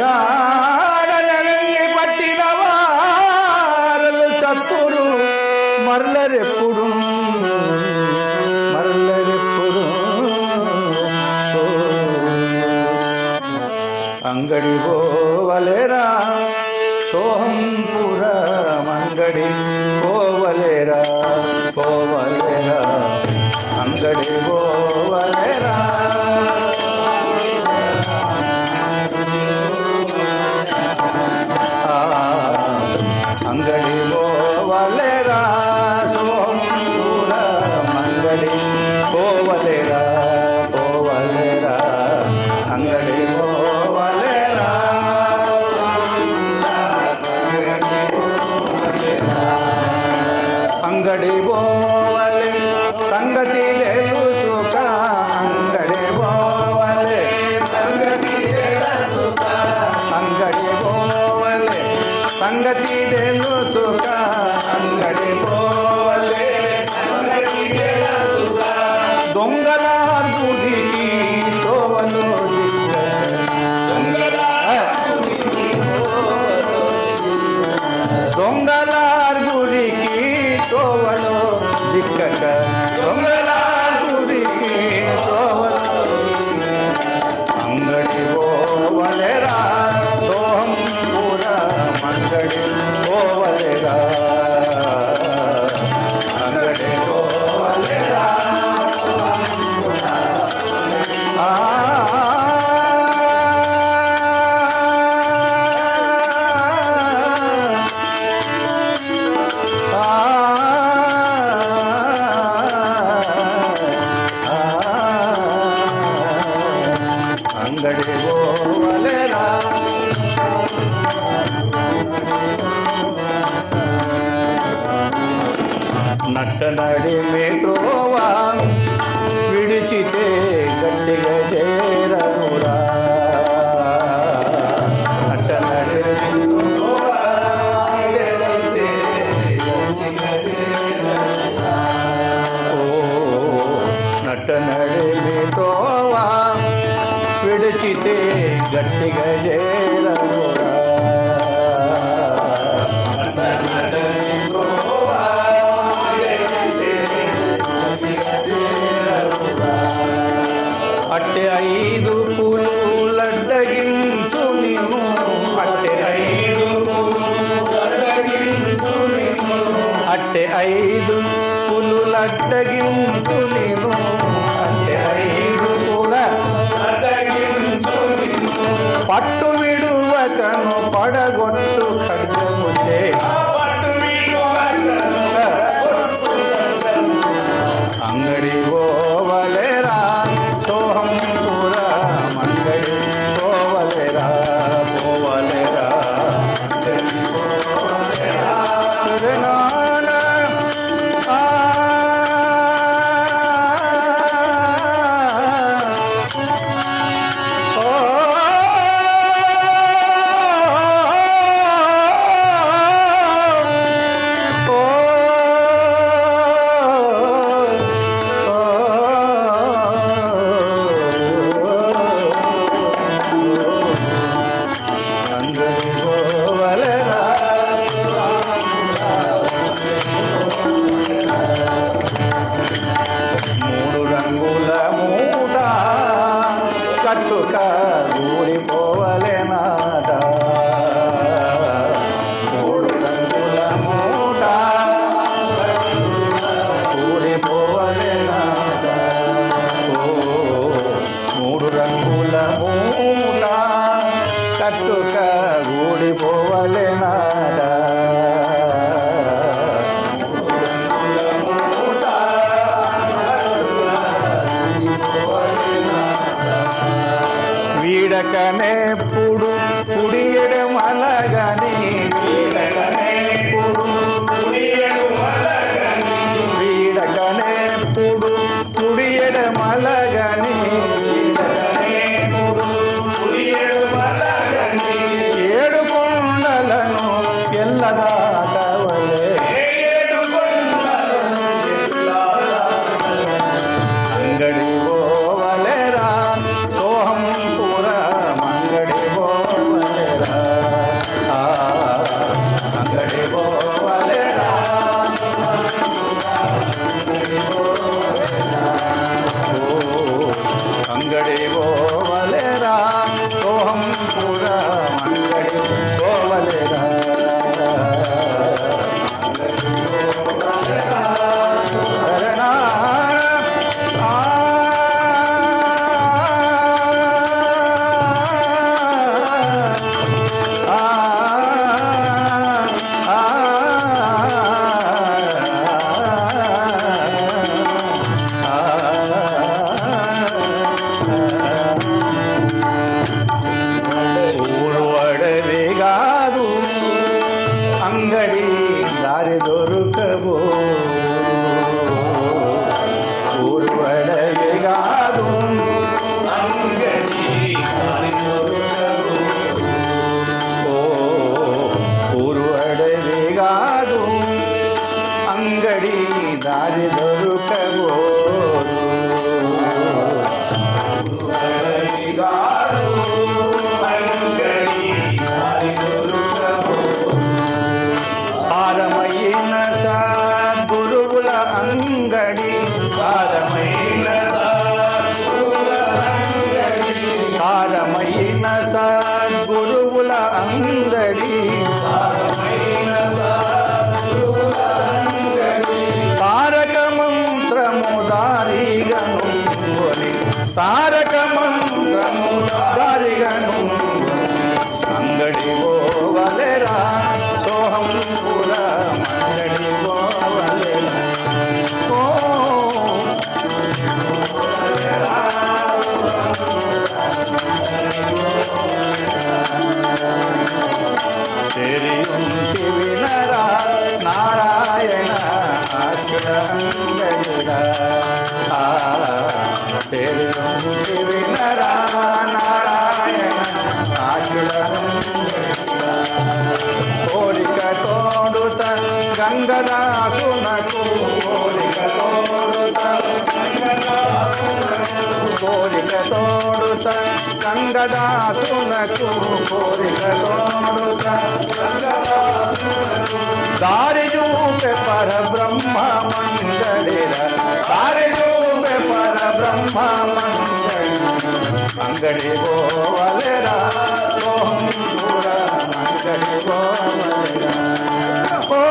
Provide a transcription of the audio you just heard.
జాడని రంగి పట్టిన వారలు చత్తురు మరలరెప్పుడు మరలరెప్పుడు ఓ. అంగడి పోవలేరా సోహంపుర మంగడి పోవలేరా పోవలేరా అంగడి పోవలేరా ಅಂಗಡಿ ಬೋವಲೆ ಸಂಗತಿಲೆ ಸುಖ ಅಂಗಡಿ ಬೋವಲೆ ಸಂಗತಿಲೆ ಸುಖ ಅಂಗಡಿ ಬೋವಲೆ ಸಂಗತಿಲೆ అంగడి పోవలేరా? నట్ట నడి మేట్రోవా విడిచితే గట్టిగా చేరనురా. అంటే ఐదు పులులడ్డగించు నేను అంటే ఐదు కూడా పట్టు విడువకను పడగొట్టు ఖడ్గముతే మూల మూల కట్టుక కట్టుక వీడకనే పుడు పుడియడం అలగని. వీడకనే నారాయణ అంగడిరా తెరియుంటి వినరా కోరిక తోడుత గంగదాసునకు కోరిక తోడుత కోరిక తోడుత కోరిక తోడుత దారి చూపే పర బ్రహ్మ మంగళిర. దారి చూపే పర బ్రహ్మ మంగళి అంగడి పోవలెరా మంగళి గోవలరా ఓ